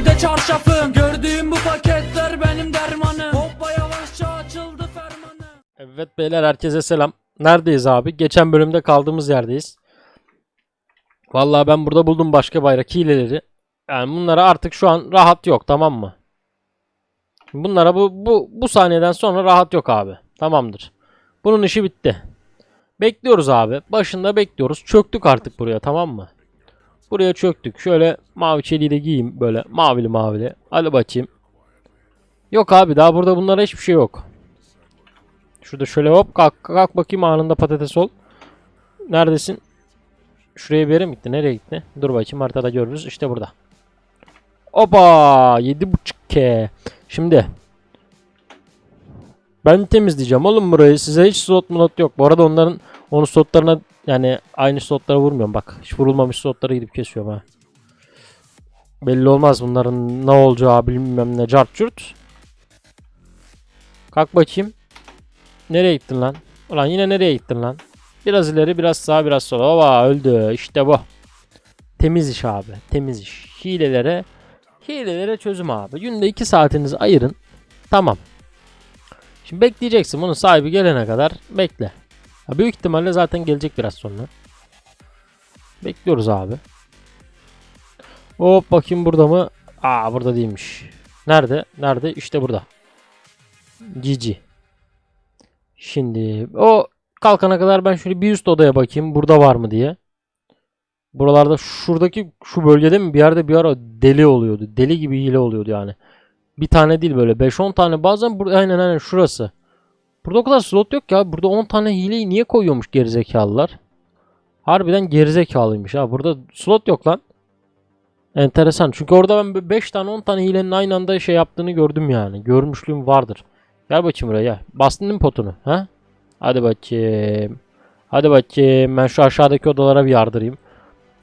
nerede çarşafım Gördüğüm bu paketler benim dermanım Hoppa yavaşça açıldı fermanım Evet beyler herkese selam. Neredeyiz abi? Geçen bölümde kaldığımız yerdeyiz. Vallahi ben burada buldum başka bayrak hileleri. Yani bunlara artık şu an rahat yok tamam mı? Bunlara bu bu bu saniyeden sonra rahat yok abi. Tamamdır. Bunun işi bitti. Bekliyoruz abi. Başında bekliyoruz. Çöktük artık buraya tamam mı? Buraya çöktük. Şöyle mavi çeliği de giyeyim böyle mavili mavili. Hadi bakayım. Yok abi daha burada bunlara hiçbir şey yok. Şurada şöyle hop kalk, kalk bakayım anında patates ol. Neredesin? Şuraya bir yere mi gitti? Nereye gitti? Dur bakayım haritada görürüz. İşte burada. Opa! 7.5K. Şimdi. Ben temizleyeceğim oğlum burayı. Size hiç slot mulot yok. Bu arada onların onun slotlarına yani aynı slotlara vurmuyorum bak. Hiç vurulmamış slotlara gidip kesiyorum ha. Belli olmaz bunların ne olacağı bilmem ne cart curt. Kalk bakayım. Nereye gittin lan? Ulan yine nereye gittin lan? Biraz ileri biraz sağa biraz sola. Ova öldü. İşte bu. Temiz iş abi. Temiz iş. Hilelere hilelere çözüm abi. Günde 2 saatinizi ayırın. Tamam. Şimdi bekleyeceksin. Bunun sahibi gelene kadar bekle. Ha, büyük ihtimalle zaten gelecek biraz sonra. Bekliyoruz abi. Hop bakayım burada mı? Aa burada değilmiş. Nerede? Nerede? İşte burada. Cici. Şimdi o kalkana kadar ben şöyle bir üst odaya bakayım burada var mı diye. Buralarda şuradaki şu bölgede mi bir yerde bir ara deli oluyordu. Deli gibi hile oluyordu yani. Bir tane değil böyle 5-10 tane bazen burada aynen aynen şurası. Burada o kadar slot yok ya. Burada 10 tane hileyi niye koyuyormuş gerizekalılar? Harbiden gerizekalıymış ha. Burada slot yok lan. Enteresan. Çünkü orada ben 5 tane 10 tane hilenin aynı anda şey yaptığını gördüm yani. Görmüşlüğüm vardır. Gel bakayım buraya gel. Bastın değil potunu? Ha? Hadi bakayım. Hadi bakayım. Ben şu aşağıdaki odalara bir yardırayım.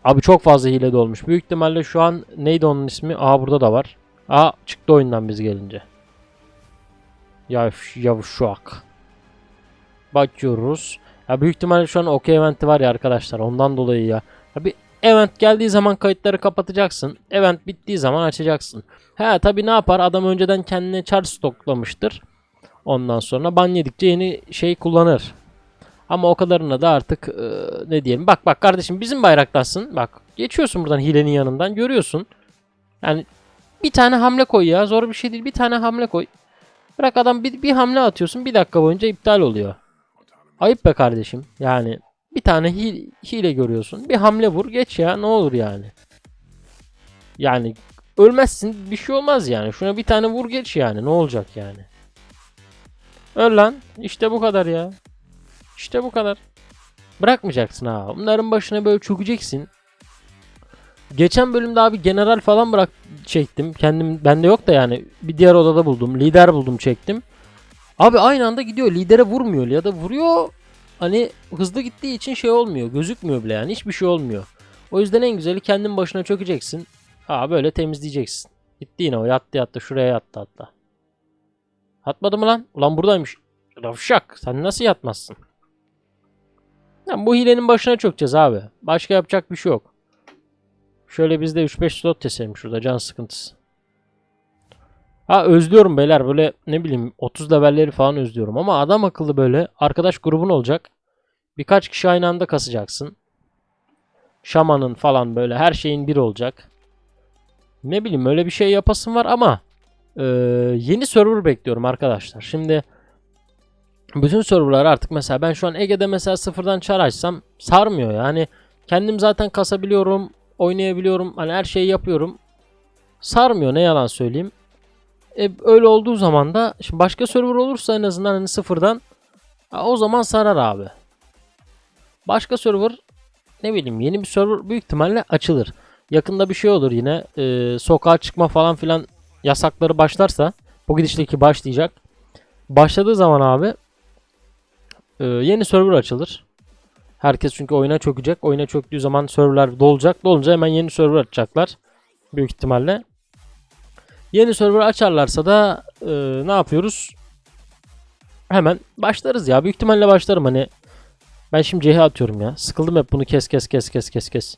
Abi çok fazla hile de olmuş. Büyük ihtimalle şu an neydi onun ismi? Aa burada da var. Aa çıktı oyundan biz gelince. Ya yavuşak. Bakıyoruz. Ya büyük ihtimalle şu an OK eventi var ya arkadaşlar. Ondan dolayı ya. ya bir event geldiği zaman kayıtları kapatacaksın. Event bittiği zaman açacaksın. He tabi ne yapar? Adam önceden kendine char stoklamıştır. Ondan sonra ban yedikçe yeni şey kullanır. Ama o kadarına da artık e, ne diyelim. Bak bak kardeşim bizim bayraktasın. Bak geçiyorsun buradan hilenin yanından görüyorsun. Yani bir tane hamle koy ya. Zor bir şey değil. Bir tane hamle koy. Bırak adam bir, bir hamle atıyorsun. Bir dakika boyunca iptal oluyor. Ayıp be kardeşim. Yani bir tane hile, görüyorsun. Bir hamle vur geç ya. Ne olur yani. Yani ölmezsin. Bir şey olmaz yani. Şuna bir tane vur geç yani. Ne olacak yani. Öl lan. İşte bu kadar ya. İşte bu kadar. Bırakmayacaksın ha. Bunların başına böyle çökeceksin. Geçen bölümde abi general falan bırak çektim. Kendim bende yok da yani bir diğer odada buldum. Lider buldum çektim. Abi aynı anda gidiyor. Lidere vurmuyor ya da vuruyor. Hani hızlı gittiği için şey olmuyor. Gözükmüyor bile yani. Hiçbir şey olmuyor. O yüzden en güzeli kendin başına çökeceksin. Ha böyle temizleyeceksin. Gitti yine o yattı yattı. Şuraya yattı hatta. Yatmadı mı lan? Ulan buradaymış. Ravşak. Sen nasıl yatmazsın? Yani bu hilenin başına çökeceğiz abi. Başka yapacak bir şey yok. Şöyle biz de 3-5 slot keselim şurada can sıkıntısı. Ha özlüyorum beyler böyle ne bileyim 30 levelleri falan özlüyorum ama adam akıllı böyle arkadaş grubun olacak. Birkaç kişi aynı anda kasacaksın. Şamanın falan böyle her şeyin bir olacak. Ne bileyim öyle bir şey yapasım var ama e, yeni server bekliyorum arkadaşlar. Şimdi bütün serverlar artık mesela ben şu an Ege'de mesela sıfırdan çar açsam sarmıyor yani. Kendim zaten kasabiliyorum, oynayabiliyorum. Hani her şeyi yapıyorum. Sarmıyor ne yalan söyleyeyim. E, öyle olduğu zaman da şimdi başka server olursa en azından hani sıfırdan ha, o zaman sarar abi. Başka server ne bileyim yeni bir server büyük ihtimalle açılır. Yakında bir şey olur yine. E, sokağa çıkma falan filan yasakları başlarsa bu gidişteki başlayacak. Başladığı zaman abi e, yeni server açılır. Herkes çünkü oyuna çökecek. Oyuna çöktüğü zaman serverlar dolacak. Dolunca hemen yeni server açacaklar. Büyük ihtimalle. Yeni server açarlarsa da e, ne yapıyoruz? Hemen başlarız ya. Büyük ihtimalle başlarım hani. Ben şimdi CH atıyorum ya. Sıkıldım hep bunu kes kes kes kes kes kes.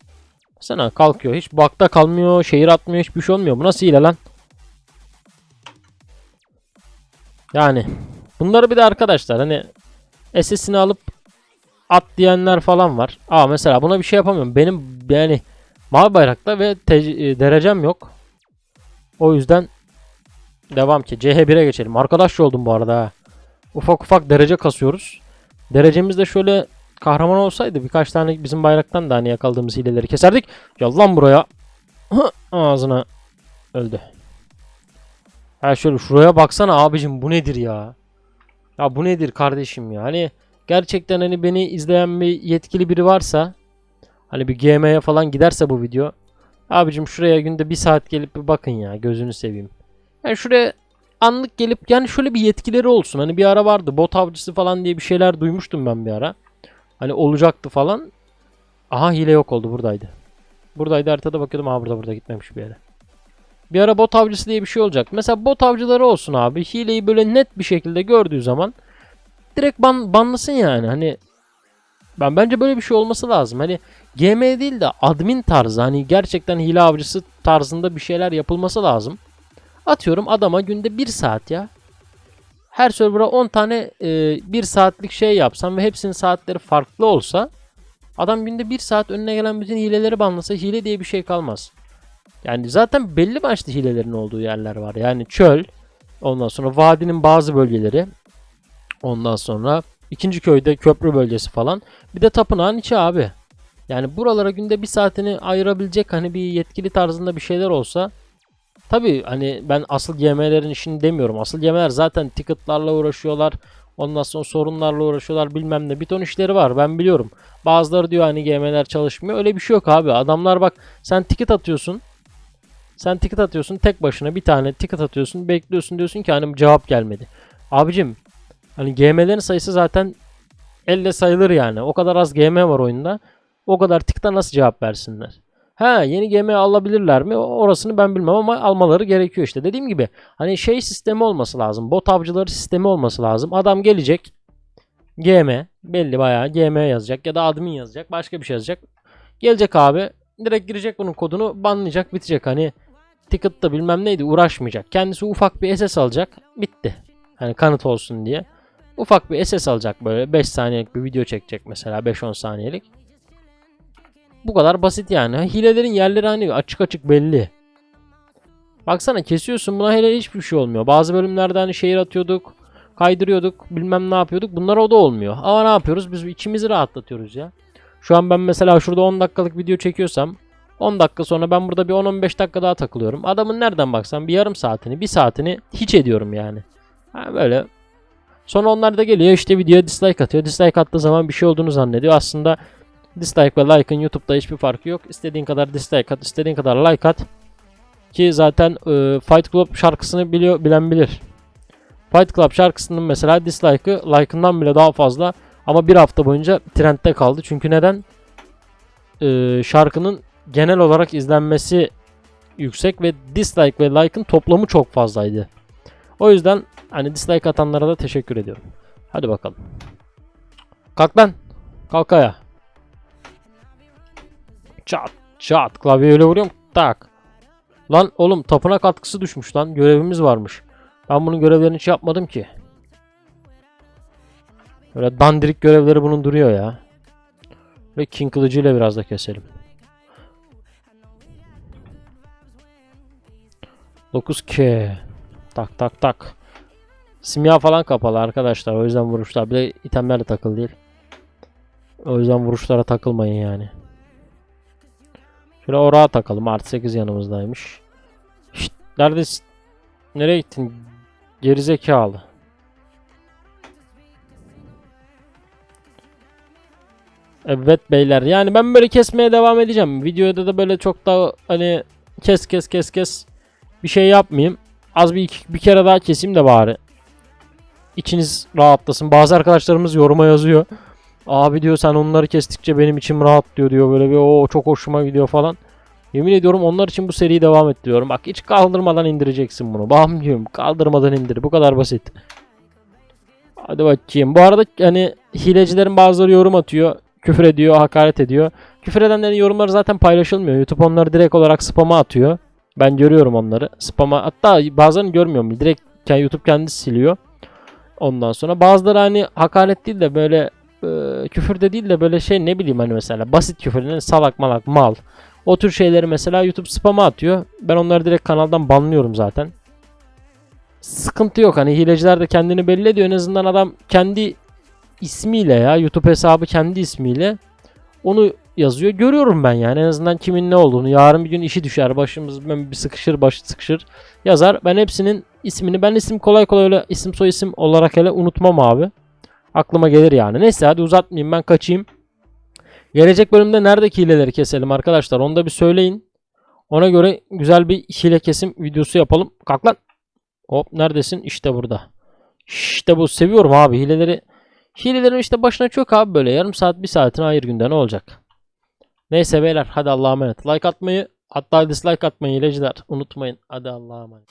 Sana kalkıyor. Hiç bakta kalmıyor. Şehir atmıyor. Hiçbir şey olmuyor. Bu nasıl hile lan? Yani bunları bir de arkadaşlar hani SS'ini alıp at diyenler falan var. Aa mesela buna bir şey yapamıyorum. Benim yani mavi bayrakta ve e, derecem yok. O yüzden devam ki CH1'e geçelim. Arkadaş oldum bu arada. Ufak ufak derece kasıyoruz. Derecemiz de şöyle kahraman olsaydı birkaç tane bizim bayraktan da hani yakaladığımız hileleri keserdik. Gel lan buraya. Ağzına öldü. Ha şöyle şuraya baksana abicim bu nedir ya? Ya bu nedir kardeşim ya? Hani gerçekten hani beni izleyen bir yetkili biri varsa hani bir GM'ye falan giderse bu video abicim şuraya günde bir saat gelip bir bakın ya gözünü seveyim. Yani şuraya anlık gelip yani şöyle bir yetkileri olsun. Hani bir ara vardı bot avcısı falan diye bir şeyler duymuştum ben bir ara. Hani olacaktı falan. Aha hile yok oldu buradaydı. Buradaydı haritada bakıyordum. Aha burada burada gitmemiş bir yere. Bir ara bot avcısı diye bir şey olacak. Mesela bot avcıları olsun abi. Hileyi böyle net bir şekilde gördüğü zaman direkt ban banlasın yani. Hani ben bence böyle bir şey olması lazım. Hani GM değil de admin tarzı hani gerçekten hile avcısı tarzında bir şeyler yapılması lazım. Atıyorum adama günde 1 saat ya. Her server'a 10 tane e, 1 saatlik şey yapsam ve hepsinin saatleri farklı olsa adam günde 1 saat önüne gelen bütün hileleri banlasa hile diye bir şey kalmaz. Yani zaten belli başlı hilelerin olduğu yerler var. Yani çöl, ondan sonra vadinin bazı bölgeleri, ondan sonra ikinci köyde köprü bölgesi falan. Bir de tapınağın içi abi. Yani buralara günde bir saatini ayırabilecek hani bir yetkili tarzında bir şeyler olsa Tabii hani ben asıl GM'lerin işini demiyorum. Asıl GM'ler zaten ticketlarla uğraşıyorlar. Ondan sonra sorunlarla uğraşıyorlar bilmem ne. Bir ton işleri var ben biliyorum. Bazıları diyor hani GM'ler çalışmıyor. Öyle bir şey yok abi. Adamlar bak sen ticket atıyorsun. Sen ticket atıyorsun tek başına bir tane ticket atıyorsun. Bekliyorsun diyorsun ki hani cevap gelmedi. Abicim hani GM'lerin sayısı zaten elle sayılır yani. O kadar az GM var oyunda. O kadar ticket'a nasıl cevap versinler? Ha yeni gemi alabilirler mi? Orasını ben bilmem ama almaları gerekiyor işte. Dediğim gibi hani şey sistemi olması lazım. Bot avcıları sistemi olması lazım. Adam gelecek. GM belli bayağı GM yazacak ya da admin yazacak. Başka bir şey yazacak. Gelecek abi. Direkt girecek bunun kodunu banlayacak bitecek. Hani ticket'ta bilmem neydi uğraşmayacak. Kendisi ufak bir SS alacak. Bitti. Hani kanıt olsun diye. Ufak bir SS alacak böyle 5 saniyelik bir video çekecek mesela 5-10 saniyelik. Bu kadar basit yani. Hilelerin yerleri hani açık açık belli. Baksana kesiyorsun buna hele hiçbir şey olmuyor. Bazı bölümlerde hani şehir atıyorduk. Kaydırıyorduk. Bilmem ne yapıyorduk. Bunlar o da olmuyor. Ama ne yapıyoruz? Biz içimizi rahatlatıyoruz ya. Şu an ben mesela şurada 10 dakikalık video çekiyorsam 10 dakika sonra ben burada bir 10-15 dakika daha takılıyorum. Adamın nereden baksan bir yarım saatini, bir saatini hiç ediyorum yani. Ha böyle. Sonra onlar da geliyor işte videoya dislike atıyor. Dislike attığı zaman bir şey olduğunu zannediyor. Aslında Dislike ve like'ın YouTube'da hiçbir farkı yok. İstediğin kadar dislike at, istediğin kadar like at. Ki zaten e, Fight Club şarkısını biliyor bilen bilir. Fight Club şarkısının mesela dislike'ı like'ından bile daha fazla ama bir hafta boyunca trendde kaldı. Çünkü neden? E, şarkının genel olarak izlenmesi yüksek ve dislike ve like'ın toplamı çok fazlaydı. O yüzden hani dislike atanlara da teşekkür ediyorum. Hadi bakalım. Kalk lan. Kalk ayağa. Çat çat klavye öyle vuruyorum tak. Lan oğlum tapınak katkısı düşmüş lan görevimiz varmış. Ben bunun görevlerini hiç yapmadım ki. Böyle dandirik görevleri bunun duruyor ya. Ve king kılıcıyla biraz da keselim. 9K. Tak tak tak. Simya falan kapalı arkadaşlar. O yüzden vuruşlar. Bir de itemler de takılı değil. O yüzden vuruşlara takılmayın yani. Şöyle oraya takalım. Artı 8 yanımızdaymış. Şşt, neredesin? Nereye gittin? Gerizekalı. Evet beyler. Yani ben böyle kesmeye devam edeceğim. Videoda da böyle çok da hani kes kes kes kes bir şey yapmayayım. Az bir iki, bir kere daha keseyim de bari. İçiniz rahatlasın. Bazı arkadaşlarımız yoruma yazıyor. Abi diyor sen onları kestikçe benim içim rahat diyor böyle bir o çok hoşuma gidiyor falan. Yemin ediyorum onlar için bu seriyi devam ettiriyorum. Bak hiç kaldırmadan indireceksin bunu. Bam diyorum kaldırmadan indir. Bu kadar basit. Hadi bakayım. Bu arada hani hilecilerin bazıları yorum atıyor. küfür ediyor, hakaret ediyor. Küfür edenlerin yorumları zaten paylaşılmıyor. YouTube onları direkt olarak spam'a atıyor. Ben görüyorum onları. Spam'a hatta bazılarını görmüyorum. Direkt YouTube kendisi siliyor. Ondan sonra bazıları hani hakaret değil de böyle e, küfür de değil de böyle şey ne bileyim hani mesela basit küfür hani salak malak mal. O tür şeyleri mesela YouTube spam'a atıyor. Ben onları direkt kanaldan banlıyorum zaten. Sıkıntı yok hani hileciler de kendini belli ediyor. En azından adam kendi ismiyle ya YouTube hesabı kendi ismiyle onu yazıyor. Görüyorum ben yani en azından kimin ne olduğunu. Yarın bir gün işi düşer başımız bir sıkışır baş sıkışır yazar. Ben hepsinin ismini ben isim kolay kolay öyle isim soy isim olarak hele unutmam abi. Aklıma gelir yani. Neyse hadi uzatmayayım ben kaçayım. Gelecek bölümde neredeki hileleri keselim arkadaşlar onu da bir söyleyin. Ona göre güzel bir hile kesim videosu yapalım. Kalk lan. Hop neredesin? İşte burada. İşte bu seviyorum abi hileleri. Hilelerin işte başına çok abi böyle yarım saat bir saatini ayır günde ne olacak? Neyse beyler hadi Allah'a emanet. Like atmayı hatta dislike atmayı hileciler unutmayın. Hadi Allah'a emanet.